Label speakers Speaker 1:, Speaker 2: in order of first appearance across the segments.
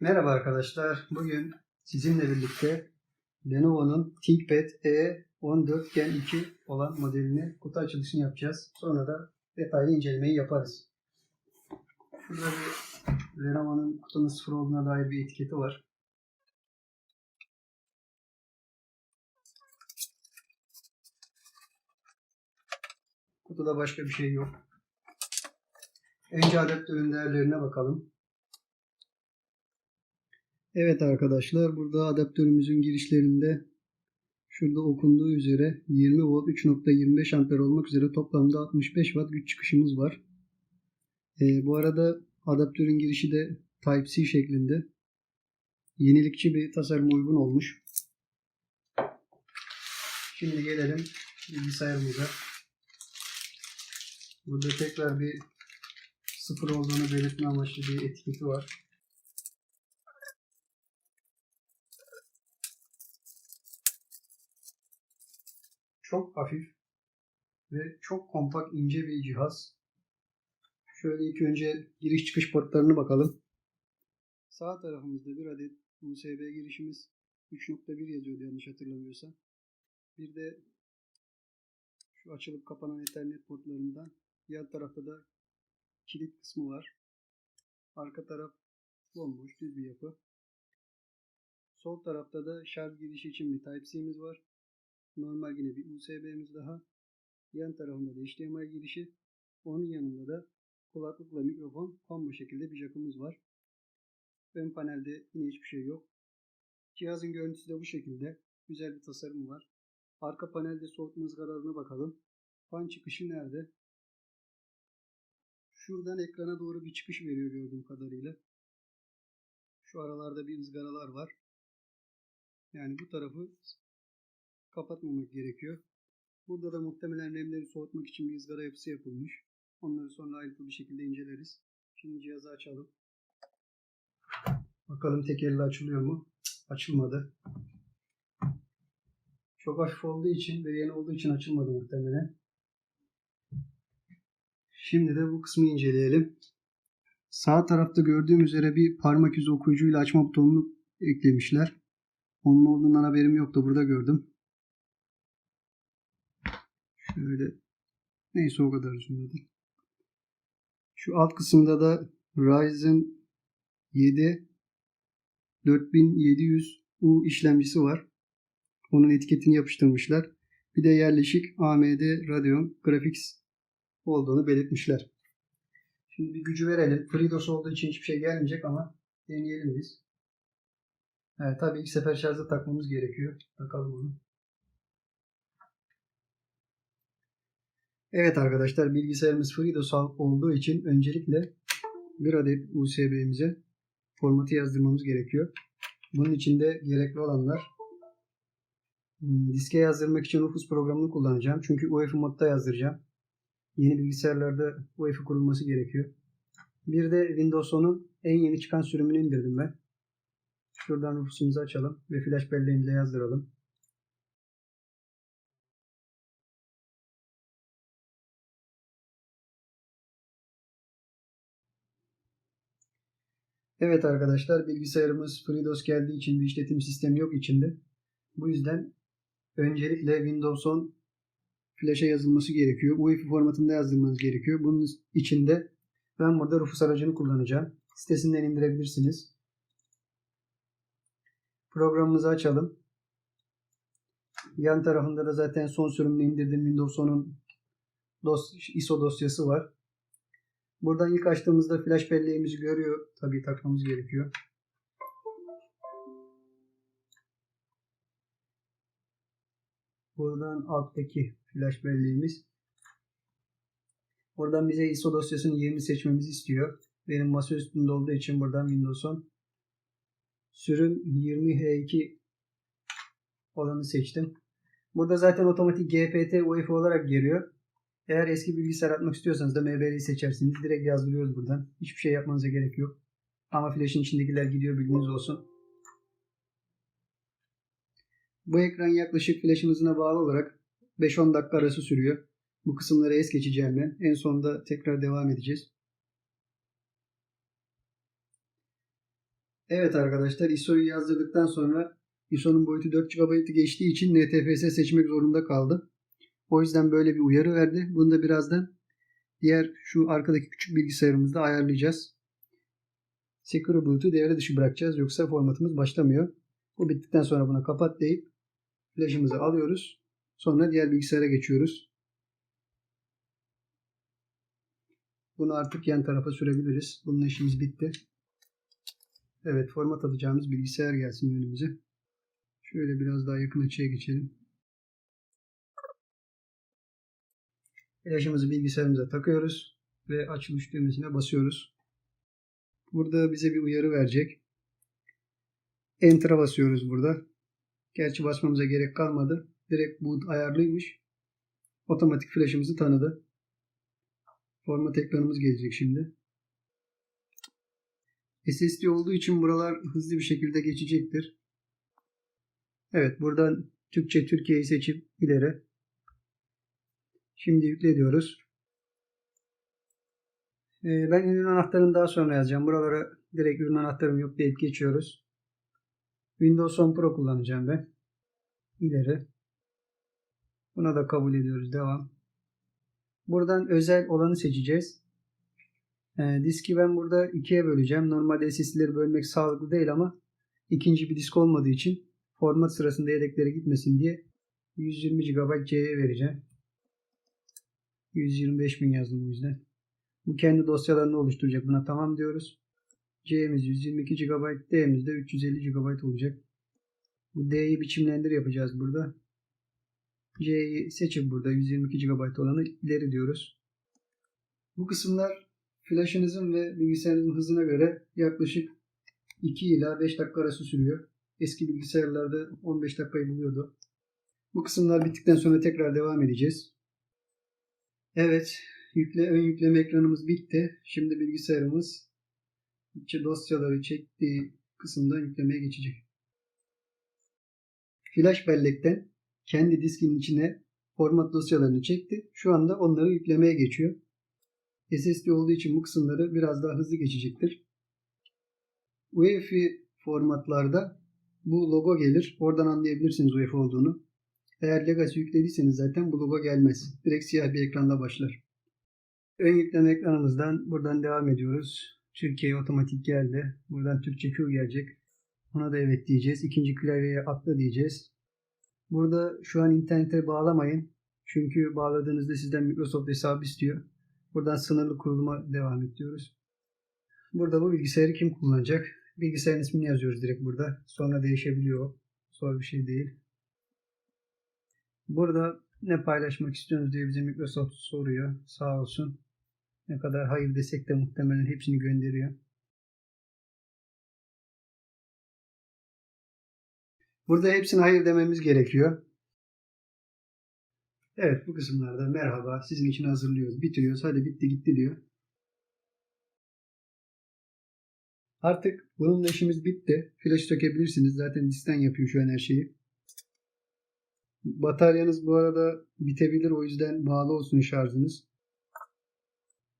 Speaker 1: Merhaba arkadaşlar. Bugün sizinle birlikte Lenovo'nun ThinkPad E14 Gen 2 olan modelini kutu açılışını yapacağız. Sonra da detaylı incelemeyi yaparız. Şurada bir Lenovo'nun kutunun sıfır olduğuna dair bir etiketi var. Kutuda başka bir şey yok. Önce adaptörün değerlerine bakalım. Evet arkadaşlar burada adaptörümüzün girişlerinde şurada okunduğu üzere 20 volt 3.25 amper olmak üzere toplamda 65 watt güç çıkışımız var. Ee, bu arada adaptörün girişi de Type-C şeklinde. Yenilikçi bir tasarıma uygun olmuş. Şimdi gelelim bilgisayarımıza. Burada tekrar bir sıfır olduğunu belirtme amaçlı bir etiketi var. Çok hafif ve çok kompakt ince bir cihaz. Şöyle ilk önce giriş çıkış portlarına bakalım. Sağ tarafımızda bir adet USB girişimiz 3.1 yazıyordu yanlış hatırlamıyorsam. Bir de şu açılıp kapanan Ethernet portlarından yan tarafta da kilit kısmı var. Arka taraf bomboş düz bir yapı. Sol tarafta da şarj girişi için bir Type-C'miz var. Normal yine bir USB'miz daha. Yan tarafında da HDMI girişi. Onun yanında da kulaklıkla mikrofon combo şekilde bir jackımız var. Ön panelde yine hiçbir şey yok. Cihazın görüntüsü de bu şekilde. Güzel bir tasarım var. Arka panelde soğutma ızgaralarına bakalım. Fan çıkışı nerede? Şuradan ekrana doğru bir çıkış veriyor gördüğüm kadarıyla. Şu aralarda bir ızgaralar var. Yani bu tarafı kapatmamak gerekiyor. Burada da muhtemelen nemleri soğutmak için bir ızgara yapısı yapılmış. Onları sonra ayrıntılı bir şekilde inceleriz. Şimdi cihazı açalım. Bakalım tek elle açılıyor mu? Açılmadı. Çok hafif olduğu için ve yeni olduğu için açılmadı muhtemelen. Şimdi de bu kısmı inceleyelim. Sağ tarafta gördüğüm üzere bir parmak izi okuyucuyla açma butonunu eklemişler. Onun olduğundan haberim yoktu. Burada gördüm. Şöyle neyse o kadar uzunladı. Şu alt kısımda da Ryzen 7 4700U işlemcisi var. Onun etiketini yapıştırmışlar. Bir de yerleşik AMD Radeon Graphics olduğunu belirtmişler. Şimdi bir gücü verelim. FreeDOS olduğu için hiçbir şey gelmeyecek ama deneyelim biz. Evet, tabii ilk sefer şarja takmamız gerekiyor. Takalım onu. Evet arkadaşlar bilgisayarımız FreeDOS olduğu için öncelikle bir adet USB'mize formatı yazdırmamız gerekiyor. Bunun için de gerekli olanlar hmm, diske yazdırmak için Rufus programını kullanacağım. Çünkü UEFI modda yazdıracağım. Yeni bilgisayarlarda UEFI kurulması gerekiyor. Bir de Windows 10'un en yeni çıkan sürümünü indirdim ben. Şuradan Rufus'umuzu açalım ve flash belleğimize yazdıralım. Evet arkadaşlar bilgisayarımız FreeDOS geldiği için bir işletim sistemi yok içinde. Bu yüzden öncelikle Windows 10 flash'a yazılması gerekiyor. UEFI formatında yazdırmanız gerekiyor. Bunun içinde ben burada Rufus aracını kullanacağım. Sitesinden indirebilirsiniz. Programımızı açalım. Yan tarafında da zaten son sürümünü indirdiğim Windows 10'un dos ISO dosyası var. Buradan ilk açtığımızda flash belleğimizi görüyor. Tabii takmamız gerekiyor. Buradan alttaki flash belleğimiz. Buradan bize ISO dosyasının yerini seçmemizi istiyor. Benim masa üstünde olduğu için buradan Windows 10 sürüm 20H2 olanı seçtim. Burada zaten otomatik GPT UEFI olarak geliyor. Eğer eski bilgisayar atmak istiyorsanız da MBR'yi seçersiniz. Direkt yazdırıyoruz buradan. Hiçbir şey yapmanıza gerek yok. Ama flash'ın içindekiler gidiyor bilginiz olsun. Bu ekran yaklaşık flash'ın hızına bağlı olarak 5-10 dakika arası sürüyor. Bu kısımları es geçeceğim. En sonunda tekrar devam edeceğiz. Evet arkadaşlar ISO'yu yazdırdıktan sonra ISO'nun boyutu 4 GB'ı geçtiği için NTFS seçmek zorunda kaldım. O yüzden böyle bir uyarı verdi. Bunu da birazdan diğer şu arkadaki küçük bilgisayarımızda ayarlayacağız. Secure Boot'u devre dışı bırakacağız yoksa formatımız başlamıyor. Bu bittikten sonra buna kapat deyip flash'ımızı alıyoruz. Sonra diğer bilgisayara geçiyoruz. Bunu artık yan tarafa sürebiliriz. Bunun işimiz bitti. Evet format atacağımız bilgisayar gelsin önümüze. Şöyle biraz daha yakın açıya geçelim. Flash'ımızı bilgisayarımıza takıyoruz ve açılış düğmesine basıyoruz. Burada bize bir uyarı verecek. Enter'a basıyoruz burada. Gerçi basmamıza gerek kalmadı. Direkt boot ayarlıymış. Otomatik flash'ımızı tanıdı. Format ekranımız gelecek şimdi. SSD olduğu için buralar hızlı bir şekilde geçecektir. Evet buradan Türkçe Türkiye'yi seçip ileri. Şimdi yükle diyoruz. Ee, ben ürün anahtarını daha sonra yazacağım. Buralara direkt ürün anahtarım yok deyip geçiyoruz. Windows 10 Pro kullanacağım ben. İleri. Buna da kabul ediyoruz. Devam. Buradan özel olanı seçeceğiz. E, diski ben burada ikiye böleceğim. Normalde SSD'leri bölmek sağlıklı değil ama ikinci bir disk olmadığı için format sırasında yedeklere gitmesin diye 120 GB C'ye vereceğim. 125 bin yazdım o yüzden. Bu kendi dosyalarını oluşturacak. Buna tamam diyoruz. C'miz 122 GB, D'miz de 350 GB olacak. Bu D'yi biçimlendir yapacağız burada. C'yi seçip burada 122 GB olanı ileri diyoruz. Bu kısımlar flash'ınızın ve bilgisayarınızın hızına göre yaklaşık 2 ila 5 dakika arası sürüyor. Eski bilgisayarlarda 15 dakikayı buluyordu. Bu kısımlar bittikten sonra tekrar devam edeceğiz. Evet, yükle ön yükleme ekranımız bitti. Şimdi bilgisayarımız içi dosyaları çektiği kısımdan yüklemeye geçecek. Flash bellekten kendi diskinin içine format dosyalarını çekti. Şu anda onları yüklemeye geçiyor. SSD olduğu için bu kısımları biraz daha hızlı geçecektir. UEFI formatlarda bu logo gelir. Oradan anlayabilirsiniz UEFI olduğunu. Eğer Legacy yüklediyseniz zaten bu gelmez. Direkt siyah bir ekranda başlar. Ön yükleme ekranımızdan buradan devam ediyoruz. Türkiye otomatik geldi. Buradan Türkçe Q gelecek. Ona da evet diyeceğiz. İkinci klavyeye atla diyeceğiz. Burada şu an internete bağlamayın. Çünkü bağladığınızda sizden Microsoft hesabı istiyor. Buradan sınırlı kuruluma devam ediyoruz. Burada bu bilgisayarı kim kullanacak? Bilgisayarın ismini yazıyoruz direkt burada. Sonra değişebiliyor. Zor bir şey değil. Burada ne paylaşmak istiyorsunuz diye bize Microsoft soruyor. Sağ olsun. Ne kadar hayır desek de muhtemelen hepsini gönderiyor. Burada hepsine hayır dememiz gerekiyor. Evet bu kısımlarda merhaba sizin için hazırlıyoruz. Bitiriyoruz. Hadi bitti gitti diyor. Artık bununla işimiz bitti. Flash sökebilirsiniz. Zaten diskten yapıyor şu an her şeyi. Bataryanız bu arada bitebilir. O yüzden bağlı olsun şarjınız.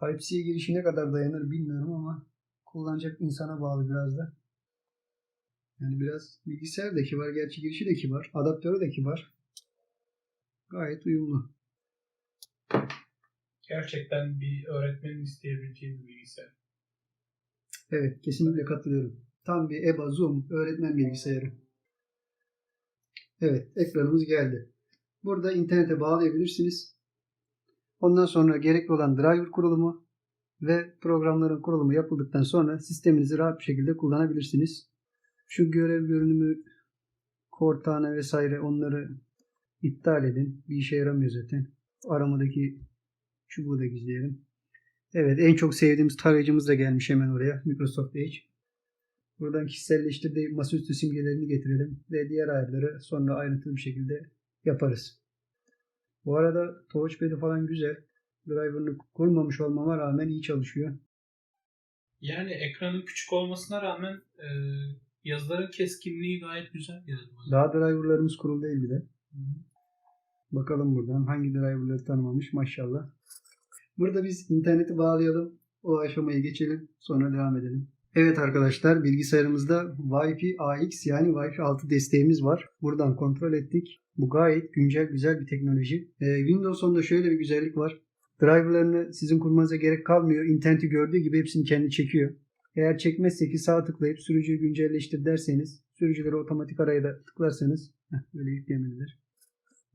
Speaker 1: Type-C girişi ne kadar dayanır bilmiyorum ama kullanacak insana bağlı biraz da. Yani biraz bilgisayar da kibar. Gerçi girişi de kibar. Adaptörü de kibar. Gayet uyumlu.
Speaker 2: Gerçekten bir öğretmenin isteyebileceği bir bilgisayar.
Speaker 1: Evet kesinlikle katılıyorum. Tam bir EBA Zoom öğretmen bilgisayarı. Evet ekranımız geldi. Burada internete bağlayabilirsiniz. Ondan sonra gerekli olan driver kurulumu ve programların kurulumu yapıldıktan sonra sisteminizi rahat bir şekilde kullanabilirsiniz. Şu görev görünümü, Cortana vesaire onları iptal edin. Bir işe yaramıyor zaten. Aramadaki çubuğu da gizleyelim. Evet en çok sevdiğimiz tarayıcımız da gelmiş hemen oraya. Microsoft Edge. Buradan kişiselleştirdiği masaüstü simgelerini getirelim ve diğer ayarları sonra ayrıntılı bir şekilde yaparız. Bu arada touchpad'i falan güzel. Driver'ını kurmamış olmama rağmen iyi çalışıyor.
Speaker 2: Yani ekranın küçük olmasına rağmen e, yazıların keskinliği gayet güzel geldi bana.
Speaker 1: Daha driver'larımız kurulu değil bir de. Bakalım buradan hangi driver'ları tanımamış maşallah. Burada biz interneti bağlayalım. O aşamayı geçelim. Sonra devam edelim. Evet arkadaşlar bilgisayarımızda Wi-Fi AX yani Wi-Fi 6 desteğimiz var. Buradan kontrol ettik. Bu gayet güncel güzel bir teknoloji. Ee, Windows 10'da şöyle bir güzellik var. Driverlarını sizin kurmanıza gerek kalmıyor. İnterneti gördüğü gibi hepsini kendi çekiyor. Eğer çekmezse ki sağ tıklayıp sürücüyü güncelleştir derseniz sürücüleri otomatik araya da tıklarsanız böyle yüklemelidir.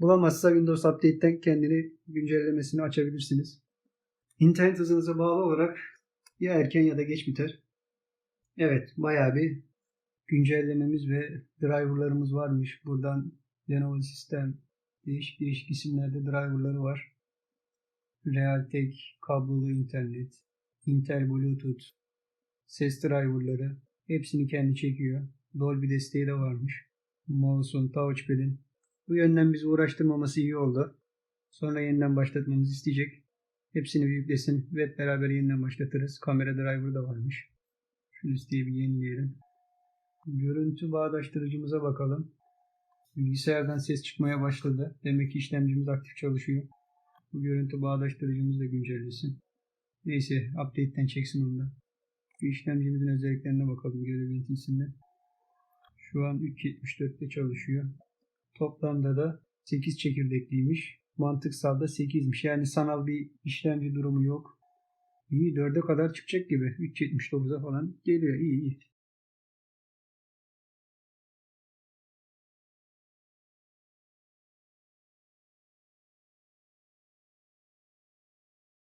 Speaker 1: Bulamazsa Windows Update'ten kendini güncellemesini açabilirsiniz. İnternet hızınıza bağlı olarak ya erken ya da geç biter. Evet bayağı bir güncellememiz ve driverlarımız varmış. Buradan Lenovo sistem değişik değişik isimlerde driverları var. Realtek, kablolu internet, Intel Bluetooth, ses driverları hepsini kendi çekiyor. Dolby desteği de varmış. Mouse'un, touchpad'in. Bu yönden bizi uğraştırmaması iyi oldu. Sonra yeniden başlatmamızı isteyecek. Hepsini bir yüklesin ve beraber yeniden başlatırız. Kamera driver da varmış. Şu yenileyelim. Görüntü bağdaştırıcımıza bakalım. Bilgisayardan ses çıkmaya başladı. Demek ki işlemcimiz aktif çalışıyor. Bu görüntü bağdaştırıcımız da güncellesin. Neyse update'ten çeksin onu da. Bu işlemcimizin özelliklerine bakalım görev yöneticisinde. Şu an 3.74'te çalışıyor. Toplamda da 8 çekirdekliymiş. Mantıksalda 8'miş. Yani sanal bir işlemci durumu yok. İyi 4'e kadar çıkacak gibi. 3.79'a falan geliyor. İyi iyi.